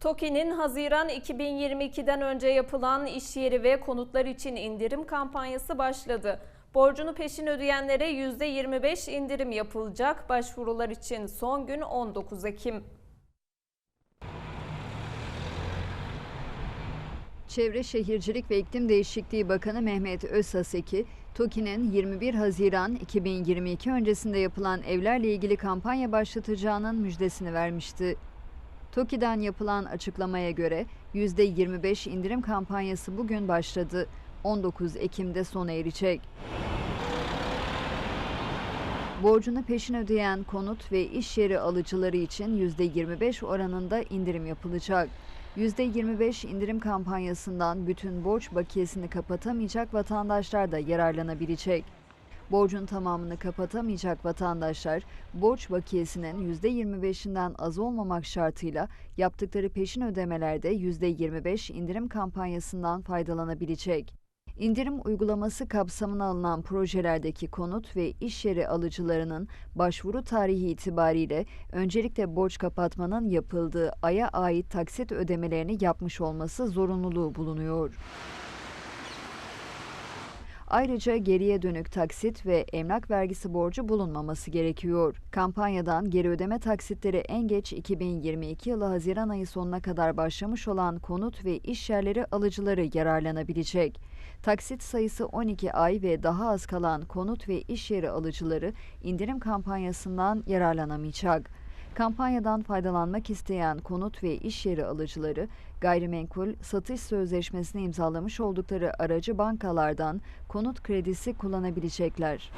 TOKİ'nin Haziran 2022'den önce yapılan iş yeri ve konutlar için indirim kampanyası başladı. Borcunu peşin ödeyenlere %25 indirim yapılacak. Başvurular için son gün 19 Ekim. Çevre Şehircilik ve İklim Değişikliği Bakanı Mehmet Özhaseki, TOKİ'nin 21 Haziran 2022 öncesinde yapılan evlerle ilgili kampanya başlatacağının müjdesini vermişti. TOKİ'den yapılan açıklamaya göre %25 indirim kampanyası bugün başladı. 19 Ekim'de sona erecek. Borcunu peşin ödeyen konut ve iş yeri alıcıları için %25 oranında indirim yapılacak. %25 indirim kampanyasından bütün borç bakiyesini kapatamayacak vatandaşlar da yararlanabilecek. Borcun tamamını kapatamayacak vatandaşlar borç bakiyesinin %25'inden az olmamak şartıyla yaptıkları peşin ödemelerde %25 indirim kampanyasından faydalanabilecek. İndirim uygulaması kapsamına alınan projelerdeki konut ve iş yeri alıcılarının başvuru tarihi itibariyle öncelikle borç kapatmanın yapıldığı aya ait taksit ödemelerini yapmış olması zorunluluğu bulunuyor. Ayrıca geriye dönük taksit ve emlak vergisi borcu bulunmaması gerekiyor. Kampanyadan geri ödeme taksitleri en geç 2022 yılı Haziran ayı sonuna kadar başlamış olan konut ve iş yerleri alıcıları yararlanabilecek. Taksit sayısı 12 ay ve daha az kalan konut ve iş yeri alıcıları indirim kampanyasından yararlanamayacak. Kampanyadan faydalanmak isteyen konut ve iş yeri alıcıları gayrimenkul satış sözleşmesini imzalamış oldukları aracı bankalardan konut kredisi kullanabilecekler.